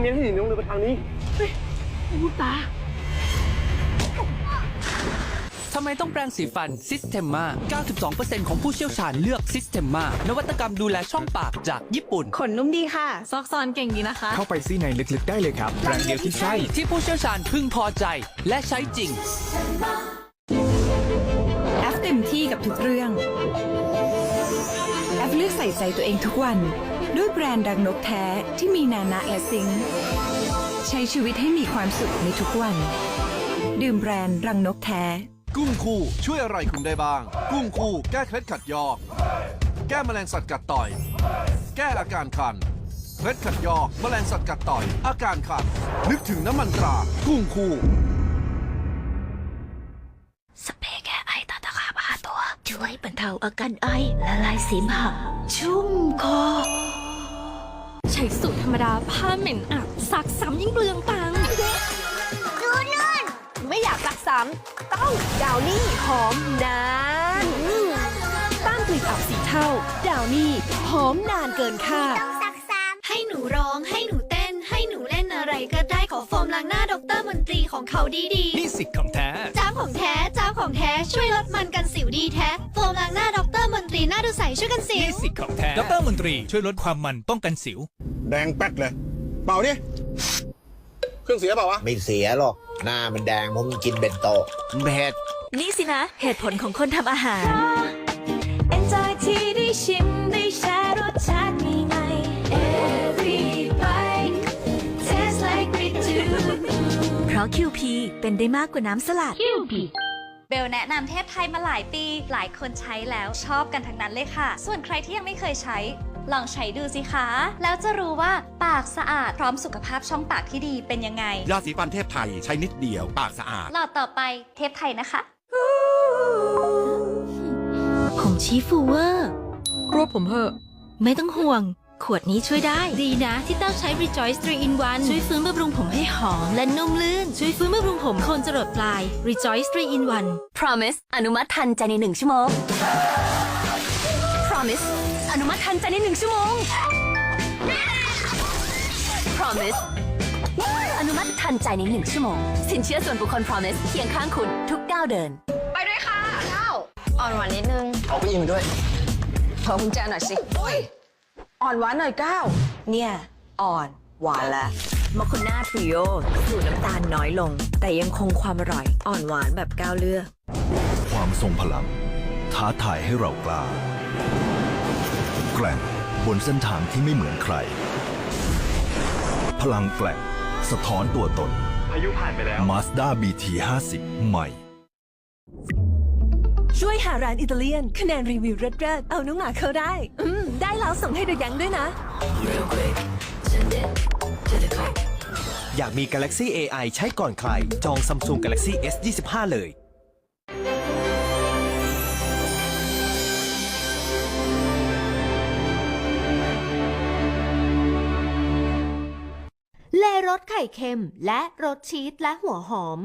เมียนให้หนีลงเรือไปทางนี้ทำไมต้องแปรงสีฟัน Systema 92%ของผู้เชี่ยวชาญเลือก Systema นวัตกรรมดูแลช่องปากจากญี่ปุ่น ขนนุ่มดีค่ะ ซอกซอนเก่งดีนะคะ เข้าไปซี่ในลึกๆได้เลยครับแบรนด์เดียวที่ใช่ ที่ผู้เชี่ยวชาญพึงพอใจและใช้จริง แอฟเต็มที่กับทุกเรื่อง แอฟเลือกใส่ใจตัวเองทุกวัน ด้วยแบรนด์ดังนกแท้ที่มีนานะและซิงค์ใช้ชีวิตให้มีความสุขในทุกวัน ดื่มแบรนด์รังนกแท้ กุ้งคู่ช่วยอะไรคุณได้บ้าง กุ้งคู่แก้เคล็ดขัดยอก แก้แมลงสัตว์กัดต่อย แก้อาการคัน เคล็ดขัดยอกแมลงสัตว์กัดต่อย อาการคัน นึกถึงน้ำมันตรา กุ้งคู่ สเปรย์แก้ไอตาตะขาบหาตัว ช่วยบรรเทาอาการไอละลายเสมหะชุ่มคอ ใช้สูตรธรรมดาผ้าเหม็นอับซักซ้ำยิ่งเปลืองตังค์ไม่อยากรักซ้ำต้องดาวนี่หอมนานต้านกลิ่นอับสีเท่า ดาวนี่หอมนานเกินคาดให้หนูร้องให้หนูเต้น ให้หนูเล่นอะไรก็ได้ขอโฟมล้างหน้าดรมนตรีของเขาดีนี่สิทธิ์ของแท้ๆเจ้าของแท้เจ้าของแท้ช่วยลดมันกันสิวดีแท้โฟมล้างหน้า ดรมนตรีหน้าดูใสช่วยกันสิวนี่สิทธิ์ของแท้ดรมนตรีช่วยลดความมันป้องกันสิว แดงแป๊ดเลย เป่าดิเครื่องเสียเปล่าวะ ไม่เสียหรอก หน้ามันแดงเพราะมันกินเบนโตะเผ็ดนี่สินะเหตุผลของคนทำอาหาร Enjoy ที่ได้ชิมได้แชร์รสชาติใหม่ๆ Every bite tastes like we do เพราะ QP เป็นได้มากกว่าน้ำสลัด QP เบลแนะนำเทพไทยมาหลายปี หลายคนใช้แล้วชอบกันทั้งนั้นเลยค่ะ ส่วนใครที่ยังไม่เคยใช้ ลองใช้ดูสิคะ แล้วจะรู้ว่าปากสะอาดพร้อมสุขภาพช่องปากที่ดีเป็นยังไง ยาสีฟันเทพไทยใช้นิดเดียว ปากสะอาด หลอดต่อไปเทพไทยนะคะ ผมชี้ฟูเวอร์ รวบผมเหอะ ไม่ต้องห่วง ขวดนี้ช่วยได้ ดีนะ ที่เต้าใช้ Rejoice 3 in 1 ช่วยฟื้นบำรุงผมให้หอมและนุ่มลื่น ช่วยฟื้นบำรุงผมโคนจรดปลาย Rejoice 3 in 1 Promise อนุมัติทันใจในหนึ่งชั่วโมง Promise อนุมัติทันใจในหนึ่งชั่วโมง Promise อนุมัติทันใจในหนึ่งชั่วโมง สินเชื่อส่วนบุคคล Promise เคียงข้างคุณทุกก้าวเดิน ไปด้วยค่ะเก้าอ่อนหวานนิดนึงเอาไปยิงด้วยขอกุญแจหน่อยสิอ่ อนหวานหน่อยเก้าเนี่ย อ่อน หวานแล้วมาคุณหน้าทริโอสูตรน้ำตาลน้อยลง แต่ยังคงความอร่อย อ่อนหวานแบบก้าวเลือก ความทรงพลัง ท้าทายให้เรากล้า แกร่งบนเส้นทางที่ไม่เหมือนใคร พลังแกร่งสะท้อนตัวตน พายุผ่านไปแล้ว Mazda BT 50ใหม่ ช่วยหาร้านอิตาเลียน คะแนนรีวิวเลิศๆเอาน้องหมาเข้าได้ อืม ได้แล้วส่งให้ดูยังด้วยนะอยากมี Galaxy AI ใช้ก่อนใคร จอง Samsung Galaxy S 25เลย เลรสไข่เค็มและรสชีสและหัวหอม